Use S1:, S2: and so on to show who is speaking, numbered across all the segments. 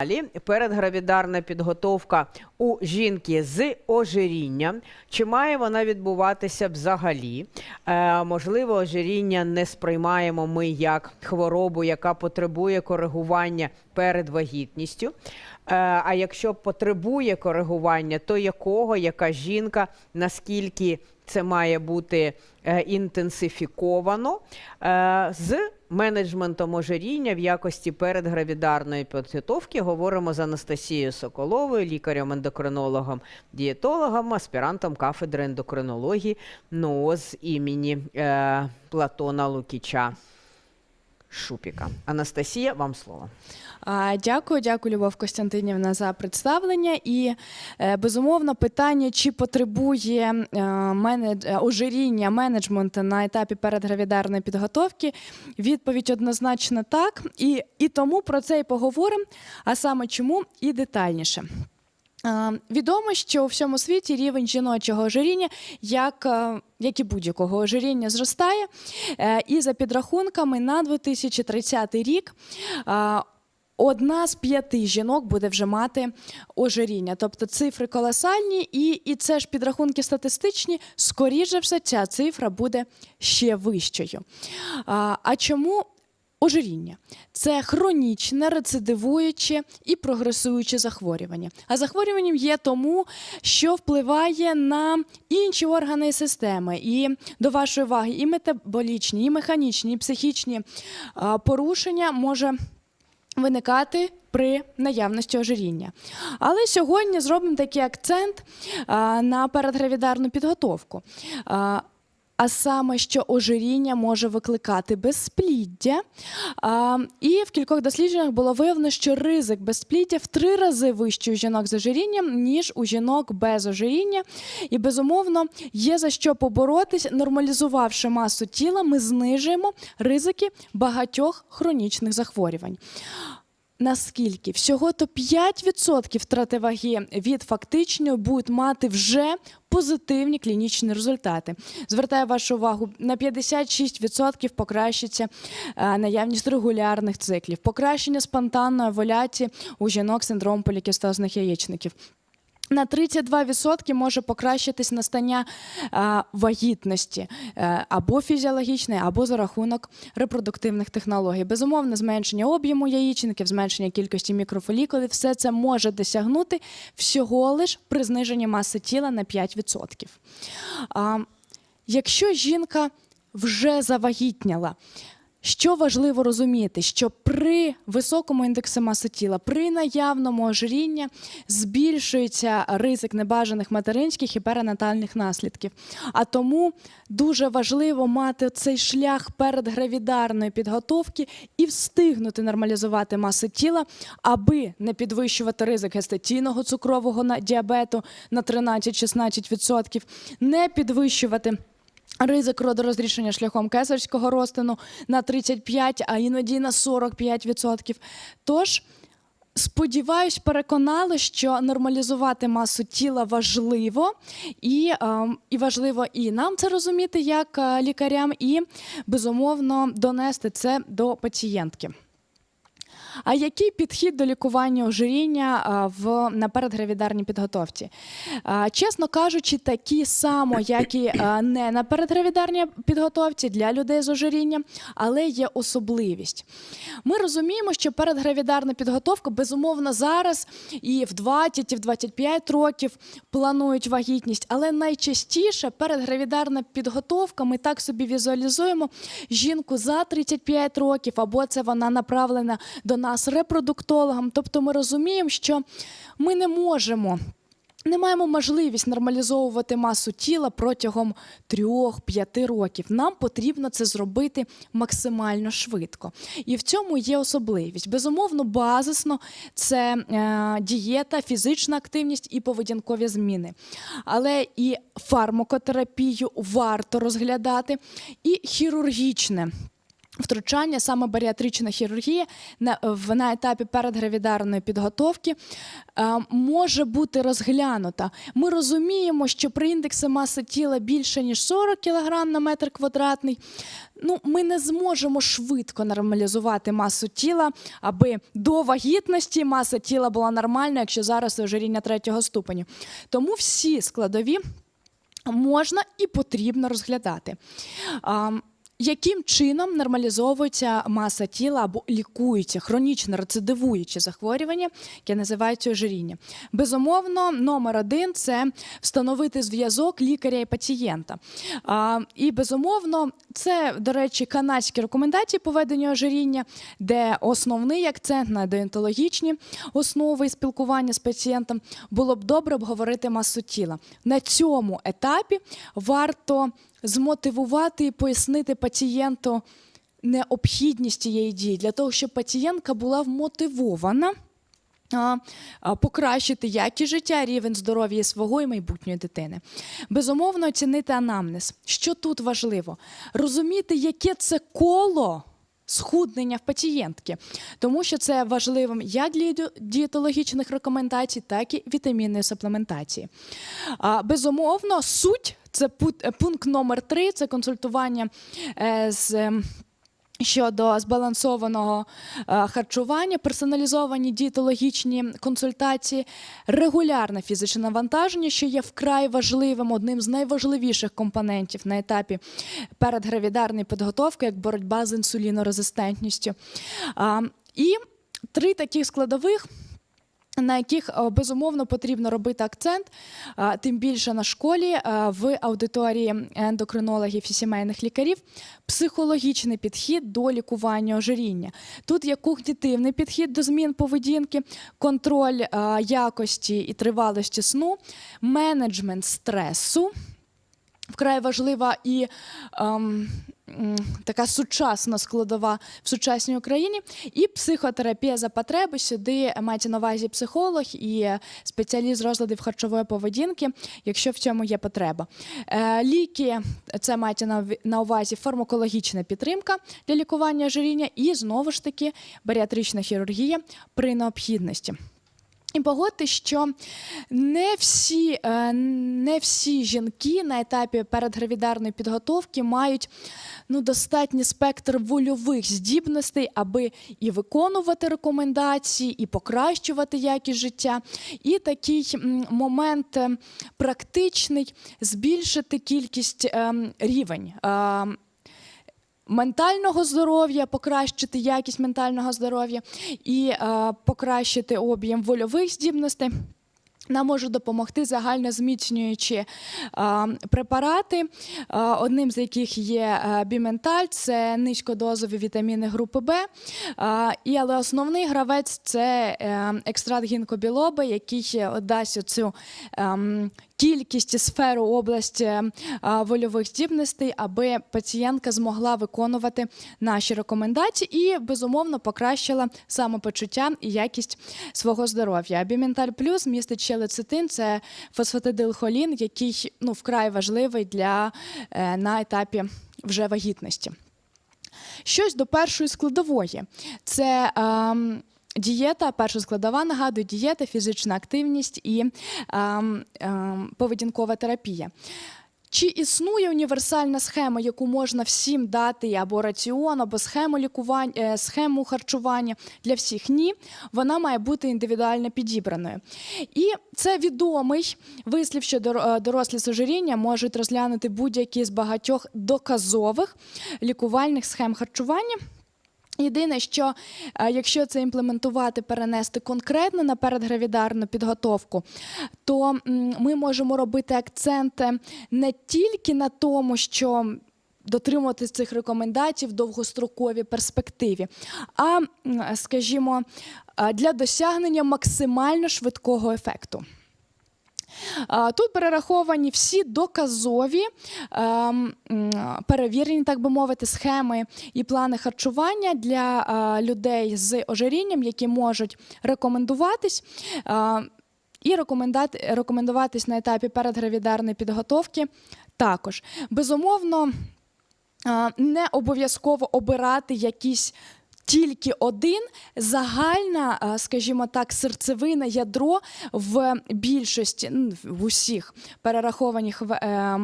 S1: Далі передгравідарна підготовка у жінки з ожирінням. Чи має вона відбуватися взагалі? Е, можливо, ожиріння не сприймаємо ми як хворобу, яка потребує коригування перед вагітністю. Е, а якщо потребує коригування, то якого, яка жінка, наскільки це має бути е, інтенсифіковано е, з менеджментом ожиріння в якості передгравідарної підготовки говоримо з Анастасією Соколовою, лікарем-ендокринологом, дієтологом, аспірантом кафедри ендокринології НООЗ імені е, Платона Лукіча Шупіка. Анастасія, вам слово.
S2: Дякую, дякую, Любов Костянтинівна, за представлення. І е, безумовно, питання, чи потребує е, е, ожиріння менеджменту на етапі передгравідарної підготовки. Відповідь однозначно так. І, і тому про це і поговоримо. А саме чому і детальніше. Е, Відомо, що у всьому світі рівень жіночого ожиріння, як, е, як і будь-якого ожиріння, зростає. Е, І за підрахунками на 2030 рік. Одна з п'яти жінок буде вже мати ожиріння, тобто цифри колосальні, і, і це ж підрахунки статистичні. Скоріше все, ця цифра буде ще вищою. А чому ожиріння? Це хронічне, рецидивуюче і прогресуюче захворювання. А захворюванням є тому, що впливає на інші органи і системи. І до вашої уваги, і метаболічні, і механічні, і психічні порушення може виникати при наявності ожиріння. Але сьогодні зробимо такий акцент на передгравідарну підготовку. А, саме, що ожиріння може викликати безспліддя. А, і в кількох дослідженнях було виявлено, що ризик безспліддя в три рази вищий у жінок з ожирінням, ніж у жінок без ожиріння. І безумовно є за що поборотись, нормалізувавши масу тіла, ми знижуємо ризики багатьох хронічних захворювань. Наскільки всього то 5% втрати ваги від фактичної будуть мати вже позитивні клінічні результати. Звертаю вашу увагу, на 56% покращиться е, наявність регулярних циклів, покращення спонтанної овуляції у жінок з синдромом полікістозних яєчників. На 32% може покращитись настання вагітності е, або фізіологічної, або за рахунок репродуктивних технологій. Безумовно, зменшення об'єму яєчників, зменшення кількості мікрофолікулів, все це може досягнути всього лиш при зниженні маси тіла на 5%. А, якщо жінка вже завагітняла, що важливо розуміти, що при високому індексі маси тіла, при наявному ожирінні збільшується ризик небажаних материнських і перинатальних наслідків. А тому дуже важливо мати цей шлях передгравідарної підготовки і встигнути нормалізувати масу тіла, аби не підвищувати ризик гестаційного цукрового діабету на 13-16%, не підвищувати. Ризик родорозрішення шляхом кесарського розтину на 35, а іноді на 45%. Тож, сподіваюсь, переконали, що нормалізувати масу тіла важливо, і, ем, і важливо і нам це розуміти як е, лікарям, і безумовно донести це до пацієнтки. А який підхід до лікування ожиріння в на передгравідарній підготовці? Чесно кажучи, такі само, як і не на передгравідарній підготовці для людей з ожирінням, але є особливість. Ми розуміємо, що передгравідарна підготовка безумовно зараз і в 20, і в 25 років планують вагітність, але найчастіше передгравідарна підготовка, ми так собі візуалізуємо жінку за 35 років, або це вона направлена до нас репродуктологам. Тобто ми розуміємо, що ми не можемо. Не маємо можливість нормалізовувати масу тіла протягом 3-5 років. Нам потрібно це зробити максимально швидко. І в цьому є особливість. Безумовно, базисно це е, дієта, фізична активність і поведінкові зміни. Але і фармакотерапію варто розглядати, і хірургічне Втручання саме баріатрична хірургія на, на етапі передгравідарної підготовки е, може бути розглянута. Ми розуміємо, що при індексі маси тіла більше ніж 40 кг на метр квадратний. Ну, ми не зможемо швидко нормалізувати масу тіла, аби до вагітності маса тіла була нормальна, якщо зараз ожиріння третього ступеню. Тому всі складові можна і потрібно розглядати. Яким чином нормалізовується маса тіла або лікується хронічно рецидивуючі захворювання, яке називається ожиріння? Безумовно, номер один це встановити зв'язок лікаря і пацієнта. А, і безумовно, це, до речі, канадські рекомендації по веденню ожиріння, де основний акцент на деонтологічні основи спілкування з пацієнтом було б добре обговорити масу тіла. На цьому етапі варто змотивувати і пояснити пацієнту необхідність цієї дії для того, щоб пацієнтка була вмотивована. Покращити якість життя, рівень здоров'я свого і майбутньої дитини. Безумовно, оцінити анамнез. Що тут важливо? Розуміти, яке це коло схуднення в пацієнтки, тому що це важливим як для дієтологічних рекомендацій, так і вітамінної суплементації. Безумовно, суть це пункт номер три це консультування е, з. Щодо збалансованого е, харчування, персоналізовані дієтологічні консультації, регулярне фізичне навантаження, що є вкрай важливим, одним з найважливіших компонентів на етапі передгравідарної підготовки, як боротьба з інсулінорезистентністю. І три таких складових. На яких е, безумовно потрібно робити акцент, тим більше на школі в аудиторії ендокринологів і сімейних лікарів, психологічний підхід до лікування ожиріння. Тут є когнітивний підхід до змін поведінки, контроль якості і тривалості сну, менеджмент стресу. Вкрай важлива і ем, така сучасна складова в сучасній Україні, і психотерапія за потреби. Сюди мається на увазі психолог і спеціаліст розладів харчової поведінки, якщо в цьому є потреба. Е, ліки це мається на, увазі фармакологічна підтримка для лікування ожиріння, і знову ж таки баріатрична хірургія при необхідності. І погодьте, що не всі, е, не всі жінки на етапі передгравідарної підготовки мають ну, достатній спектр вольових здібностей, аби і виконувати рекомендації, і покращувати якість життя. І такий момент е, практичний збільшити кількість ем, рівень. Ментального здоров'я, покращити якість ментального здоров'я і е, покращити об'єм вольових здібностей. Нам можуть допомогти загально зміцнюючі е, препарати, одним з яких є е, біменталь, це низькодозові вітаміни групи Б. І, але основний гравець це е, екстракт гінкобілоби, який дасть оцю ем, кількість і сферу області е, вольових здібностей, аби пацієнтка змогла виконувати наші рекомендації і безумовно покращила самопочуття і якість свого здоров'я. Біменталь плюс містить ще лецитин, це фосфатидилхолін, який ну вкрай важливий для е, на етапі вже вагітності. Щось до першої складової. Це е, дієта, перша складова, нагадую, дієта, фізична активність і е, е, поведінкова терапія. Чи існує універсальна схема, яку можна всім дати або раціон, або схему лікування, е, схему харчування для всіх? Ні, вона має бути індивідуально підібраною. І це відомий вислів, що е, дорослі з ожиріння можуть розглянути будь-які з багатьох доказових лікувальних схем харчування. Єдине, що е, якщо це імплементувати, перенести конкретно на передгравідарну підготовку, то ми можемо робити акценти не тільки на тому, що дотримуватись цих рекомендацій в довгостроковій перспективі, а, скажімо, е, для досягнення максимально швидкого ефекту. Тут перераховані всі доказові ем, перевірені, так би мовити, схеми і плани харчування для людей з ожирінням, які можуть рекомендуватись. І рекомендуватись на етапі передгравідарної підготовки також. Безумовно, не обов'язково обирати якісь. Тільки один загальна, скажімо так, серцевина ядро в більшості в усіх перерахованих е,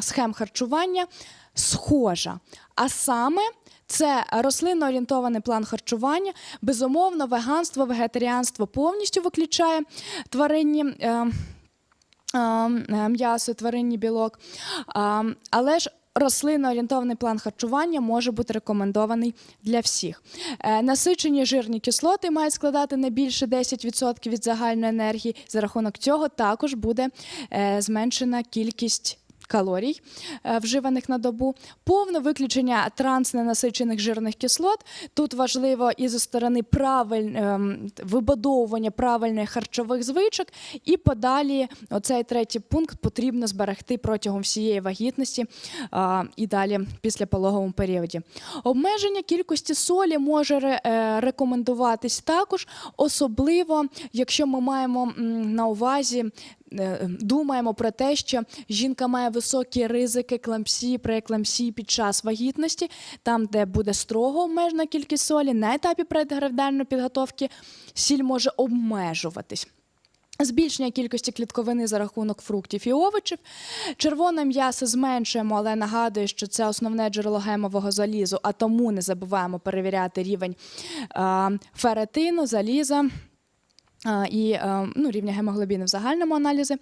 S2: схем харчування схожа. А саме це рослинно-орієнтований план харчування. Безумовно, веганство, вегетаріанство повністю виключає тваринні. Е, ем, е, м'ясо, тваринний білок. Ем, Але ж рослинно-орієнтований план харчування може бути рекомендований для всіх. Е, Насичені жирні кислоти мають складати не більше 10% від загальної енергії. За рахунок цього також буде е, зменшена кількість. Калорій, е, вживаних на добу, повне виключення трансненасичених жирних кислот. Тут важливо і зі сторони правиль, ем, вибудовування правильних харчових звичок, і подалі оцей третій пункт потрібно зберегти протягом всієї вагітності і далі після пологовому періоді. Обмеження кількості солі може е, рекомендуватись також, особливо якщо ми маємо на увазі. Е, Думаємо про те, що жінка має високі ризики клампсії, прееклампсії під час вагітності, там, де буде строго обмежена кількість солі, на етапі предгравідальної підготовки сіль може обмежуватись. Збільшення кількості клітковини за рахунок фруктів і овочів. Червоне м'ясо зменшуємо, але нагадую, що це основне джерело гемового залізу, а тому не забуваємо перевіряти рівень е, феретину, заліза. І е, ну, рівня гемоглобіну в загальному аналізі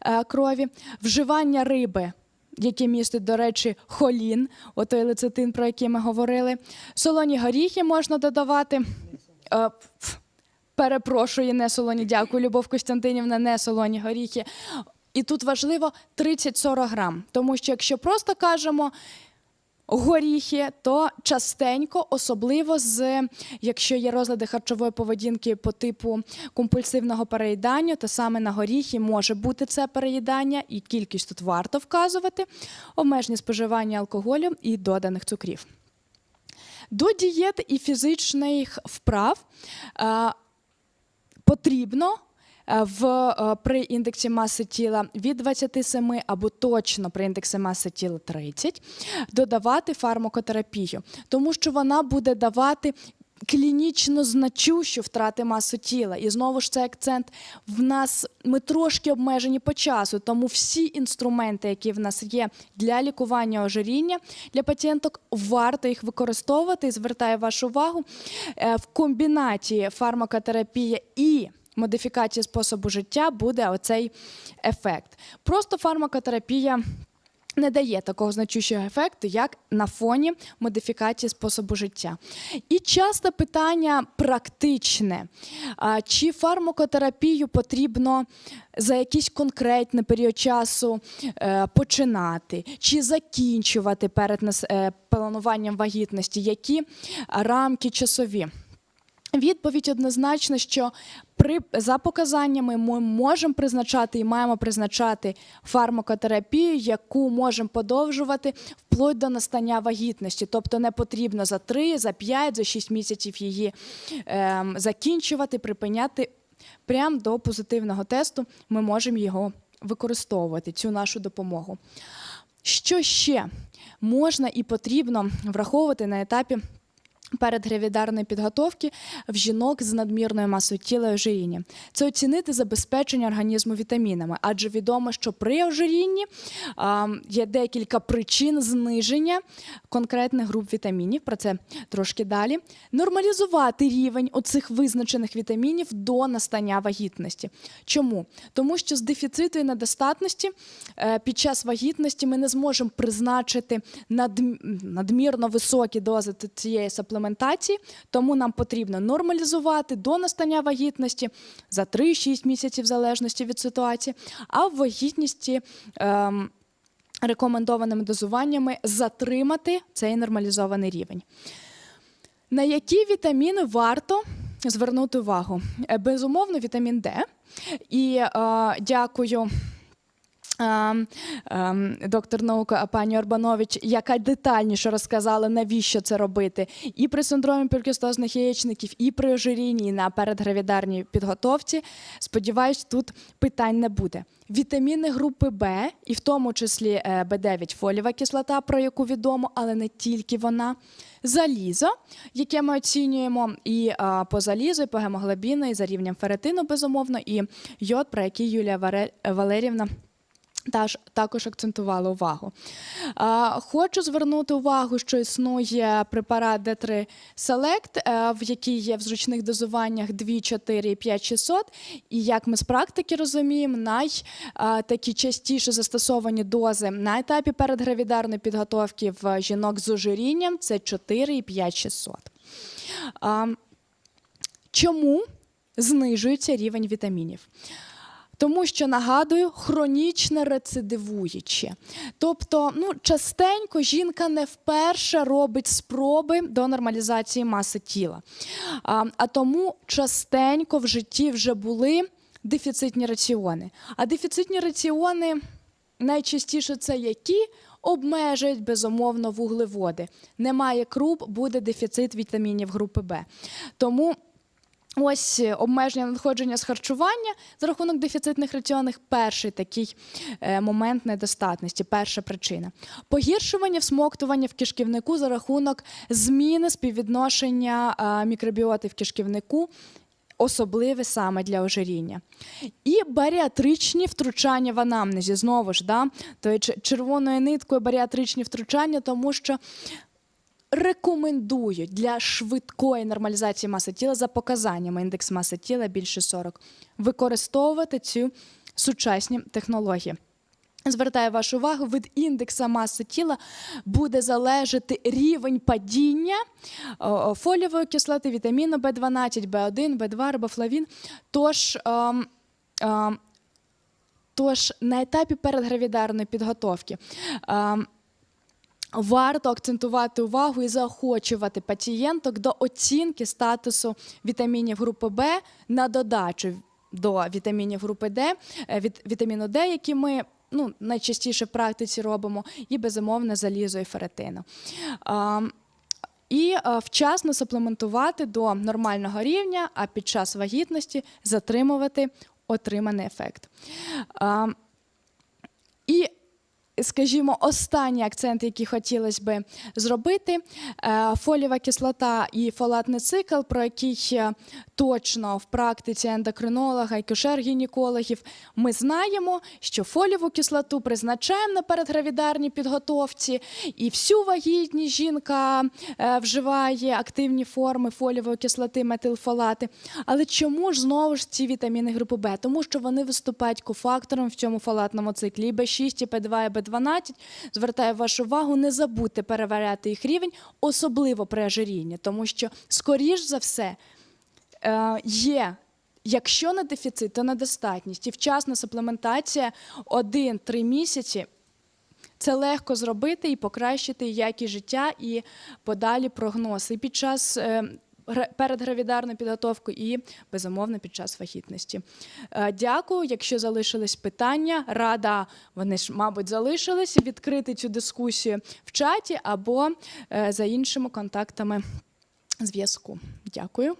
S2: е, крові, вживання риби, які містять, до речі, холін, отой лецитин, про який ми говорили. Солоні горіхи можна додавати. Е, Перепрошую, не солоні. Дякую, Любов Костянтинівна, не солоні горіхи. І тут важливо 30-40 грам. Тому що якщо просто кажемо горіхи, то частенько, особливо з якщо є розлади харчової поведінки по типу компульсивного переїдання, то саме на горіхи може бути це переїдання, і кількість тут варто вказувати, обмеження споживання алкоголю і доданих цукрів. До дієти і фізичних вправ е, потрібно в, е, при індексі маси тіла від 27 або точно при індексі маси тіла 30 додавати фармакотерапію, тому що вона буде давати. Клінічно значущу втрати маси тіла. І знову ж це акцент. В нас ми трошки обмежені по часу, тому всі інструменти, які в нас є для лікування ожиріння для пацієнток, варто їх використовувати. І звертаю вашу увагу е, в комбінації фармакотерапія і модифікації способу життя буде оцей ефект. Просто фармакотерапія. Не дає такого значущого ефекту, як на фоні модифікації способу життя. І часто питання практичне: чи фармакотерапію потрібно за якийсь конкретний період часу е, починати, чи закінчувати перед е, плануванням вагітності, які рамки часові? Відповідь однозначна, що при за показаннями ми можемо призначати і маємо призначати фармакотерапію, яку можемо подовжувати вплоть до настання вагітності. Тобто не потрібно за 3, за 5, за 6 місяців її ем, закінчувати, припиняти. Прямо до позитивного тесту ми можемо його використовувати, цю нашу допомогу. Що ще можна і потрібно враховувати на етапі передгравідарної підготовки в жінок з надмірною масою тіла ожиріння. Це оцінити забезпечення організму вітамінами, адже відомо, що при ожирінні а, є декілька причин зниження конкретних груп вітамінів. Про це трошки далі. Нормалізувати рівень оцих визначених вітамінів до настання вагітності. Чому? Тому що з дефіциту і недостатності е, під час вагітності ми не зможемо призначити надм- надмірно високі дози цієї саплементації, тому нам потрібно нормалізувати до настання вагітності за 3-6 місяців в залежності від ситуації, а в вагітності. ем, Рекомендованими дозуваннями затримати цей нормалізований рівень. На які вітаміни варто звернути увагу? Е, Безумовно, вітамін Д. І е, дякую доктор наук а, пані Орбанович, яка детальніше розказала, навіщо це робити, і при синдромі полікістозних яєчників, і при ожирінні, на передгравідарній підготовці. Сподіваюсь, тут питань не буде. Вітаміни групи Б, і в тому числі е, Б9 фолієва кислота, про яку відомо, але не тільки вона. Залізо, яке ми оцінюємо і а, по залізу, і по гемоглобіну, і за рівнем ферритину, безумовно, і йод, про який Юлія Валерівна Таж також акцентувала увагу. Хочу звернути увагу, що існує препарат D3 Select, е, в який є в зручних дозуваннях 2, 4 і 5 600. І як ми з практики розуміємо, най такі частіше застосовані дози на етапі передгравідарної підготовки в жінок з ожирінням це 4 і 5 600. А, чому знижується рівень вітамінів? Тому що нагадую, хронічне рецидивуюче. Тобто, ну, частенько жінка не вперше робить спроби до нормалізації маси тіла. А, а тому частенько в житті вже були дефіцитні раціони. А дефіцитні раціони найчастіше це які обмежують безумовно вуглеводи. Немає круп, буде дефіцит вітамінів групи Б. Тому Ось е, обмеження надходження з харчування за рахунок дефіцитних раціонів перший такий е, момент недостатності, перша причина. Погіршування всмоктування в кишківнику за рахунок зміни співвідношення мікробіоти в кишківнику, особливе саме для ожиріння. І баріатричні втручання в анамнезі. Знову ж, да, червоною ниткою баріатричні втручання, тому що рекомендують для швидкої нормалізації маси тіла за показаннями індекс маси тіла більше 40 використовувати ці сучасні технології. Звертаю вашу увагу, від індекса маси тіла буде залежати рівень падіння о, о, фолієвої кислоти, вітаміну В12, В1, В2, рибофлавін. Тож, ем, ем, тож на етапі передгравідарної підготовки ем, Варто акцентувати увагу і заохочувати пацієнток до оцінки статусу вітамінів групи Б на додачу до вітамінів групи Д, е, від вітаміну Д, які ми ну, найчастіше в практиці робимо, і безумовно залізо і ферритину. А, і е, вчасно суплементувати до нормального рівня, а під час вагітності затримувати отриманий ефект. А, і Скажімо, останній акцент, який хотілося би зробити, е, фолієва кислота і фолатний цикл, про який точно в практиці ендокринолога і кушер-гінекологів ми знаємо, що фолієву кислоту призначаємо на передгравідарній підготовці, і всю вагітність жінка е, вживає активні форми фолієвої кислоти, метилфолати. Але чому ж знову ж ці вітаміни групи Б? Тому що вони виступають кофактором в цьому фолатному циклі. І Б6, і П2, і Б12. Звертаю вашу увагу, не забудьте перевіряти їх рівень, особливо при ожирінні, тому що, скоріш за все, е, є. Якщо не дефіцит, то недостатність. І вчасна суплементація 1-3 місяці це легко зробити і покращити якість життя і подалі прогноз. І під час е, гра- передгравідарної і безумовно під час вагітності. Е, Дякую. Якщо залишились питання, рада вони ж, мабуть, залишились відкрити цю дискусію в чаті або е, за іншими контактами зв'язку. Дякую.